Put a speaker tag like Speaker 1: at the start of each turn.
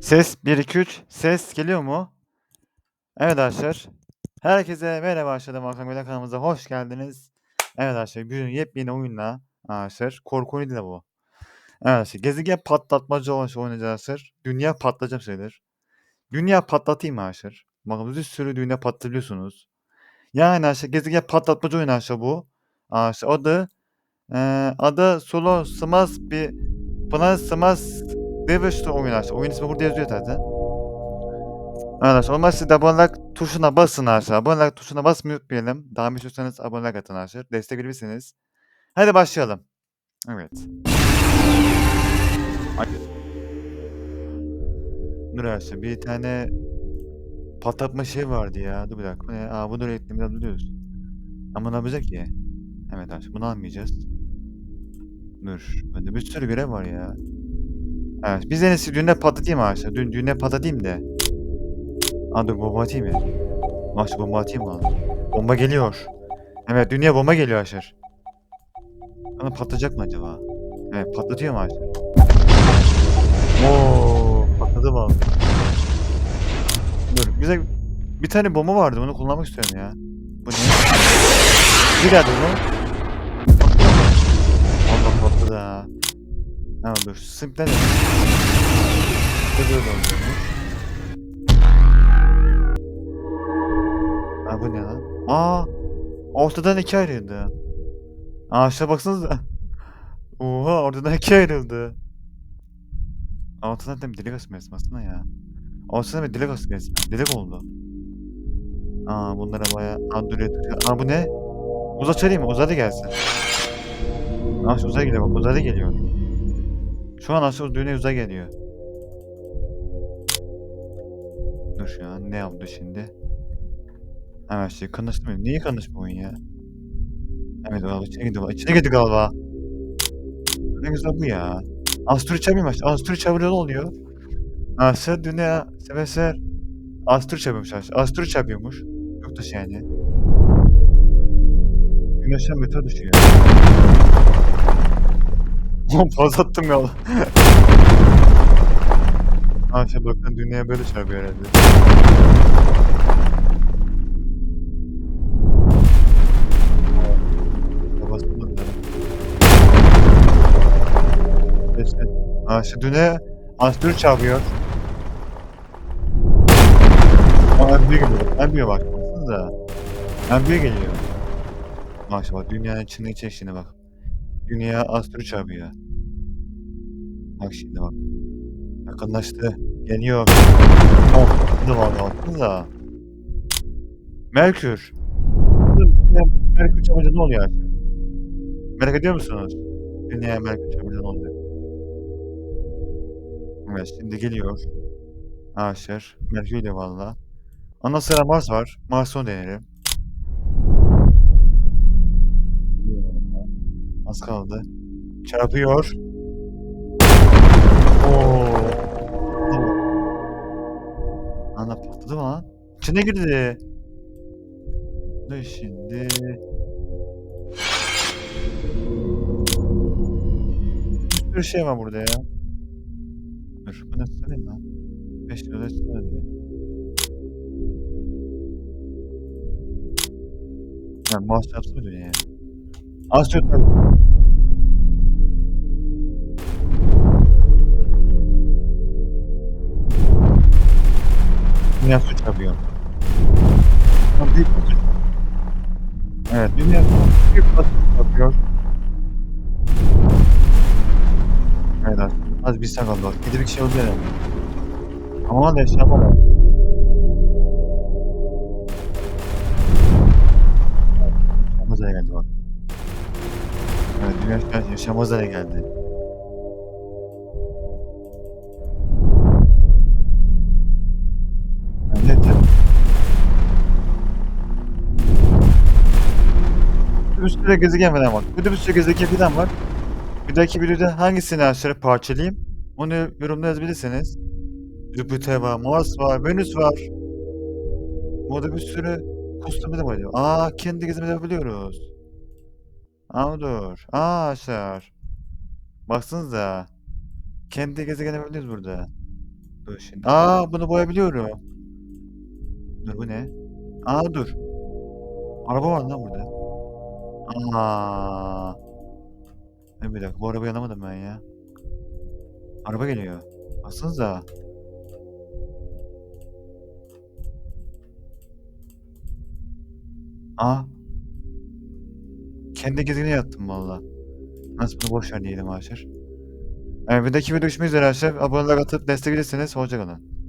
Speaker 1: Ses 1 2 3 ses geliyor mu? Evet arkadaşlar. Herkese merhaba arkadaşlar. Hakan Beyler kanalımıza hoş geldiniz. Evet arkadaşlar bugün yepyeni oyunla arkadaşlar korku oyunu bu. Evet arkadaşlar gezegen patlatmacı olan şey oynayacağız arkadaşlar. Dünya patlayacak şeyler. Dünya patlatayım arkadaşlar. Bakın bir sürü dünya patlatabiliyorsunuz. Yani arkadaşlar gezegen patlatmacı oyunu arkadaşlar bu. Arkadaşlar adı eee adı Solo Smas bir Planet Smas Devastator oyunu arkadaşlar. Oyun ismi burada yazıyor zaten. Arkadaşlar olmaz siz de abonelik tuşuna basın arkadaşlar. Abonelik tuşuna basmayı unutmayalım. Daha istiyorsanız abonelik atın arkadaşlar. Destek verebilirsiniz. Hadi başlayalım. Evet. Dur arkadaşlar bir tane patlatma şey vardı ya. Dur bir dakika. Ne? Aa bunu öğrettim biraz biliyoruz. Ama ne yapacak ki? Evet arkadaşlar bunu almayacağız. Dur. Bende bir sürü görev var ya. Evet biz en iyisi düğüne patlatayım arkadaşlar. Dün düğüne patlatayım da. Aa dur bomba atayım ya. Şu bomba atayım mı? Bomba geliyor. Evet dünya bomba geliyor Aşır. Ama patlayacak mı acaba? Evet patlatıyor mu? Oo patladı mı? Dur bize bir tane bomba vardı onu kullanmak istiyorum ya. Bu ne? Bir geldi bu. Allah patladı ha. Tamam dur simple de. Dur. dur. Ha bu ne lan? Aa! Ortadan ikiye ayrıldı. Aşağı baksanıza. Oha ortadan ikiye ayrıldı. Ortadan da bir delik resmi aslında ya. Ortadan bir delik resmi. Delik oldu. Aa bunlara baya Android. Aa bu ne? Uzay çağırayım mı? Uzaylı gelsin. Aa şu uzay geliyor bak uzaylı geliyor. Şu an aşağı düğüne geliyor. Dur an ne yaptı şimdi? Evet şey kanışmıyor. Niye kanışmıyor oyun ya? Evet o içine girdi. İçine girdi galiba. Ne güzel bu ya. Asturi çabıymış. Asturi çabıyla ne oluyor? Asır dünya sebeser. Asturi çabıymış. Asturi çabıyormuş. Yok da şey yani. Güneşten meteor düşüyor. Fazla attım ya. Ha şey bakın dünya böyle çarpıyor herhalde. Ha şu düne Astür çağırıyor. Aa en büyük geliyor. En büyüğe bak. Baksanıza. En büyüğe geliyor. Maşallah dünyanın içinde içe bak. Dünya Astür çağırıyor. Bak şimdi bak. Yakınlaştı. Geliyor. Oh. Ne var baksanıza. Merkür. Merkür çarpınca ne oluyor artık? Merak ediyor musunuz? Dünyaya Merkür çarpınca ne oluyor? Evet şimdi geliyor. Haşer. Merkür ile valla. Ondan sonra Mars var. Mars'ı deneyelim. Geliyor valla. Az kaldı. Çarpıyor. Oo. Ana patladı mı lan? İçine girdi. Ne şimdi? Bir sürü şey var burada ya. Dur bu ne söyleyeyim lan? 5 lira söyledi. Ya maaş yapsa mı diyor yani? Tabii. Dünya bir suç. Evet dünya büyük bir suç yapıyor. Evet az, bir sakal var. De bir şey herhalde. Ama da eşya yaşamaz hale geldi. Evet sürü gezegen falan var. Bir de bir sürü gezegen falan var. Bir dahaki videoda hangisini aşağı parçalayayım? Onu yorumda yazabilirsiniz. Jüpiter var, Mars var, Venüs var. Burada bir sürü kostümü de var. Aa kendi gezimizi yapabiliyoruz. Aa dur. Aa aşağı. Baksanıza. Kendi gezegen yapabiliyoruz burada. Dur şimdi. A! Bunu boyayabiliyorum. Dur bu ne? A! Dur. Araba var lan burada. A! Dur bir dakika. Bu arabayı alamadım ben ya. Araba geliyor. Baksanıza. A! Kendi gezegene yattım valla. Neyse bunu boş ver diyelim arkadaşlar. Evet, bir videoda görüşmek üzere arkadaşlar. Abonelik atıp destek verirseniz hoşça kalın.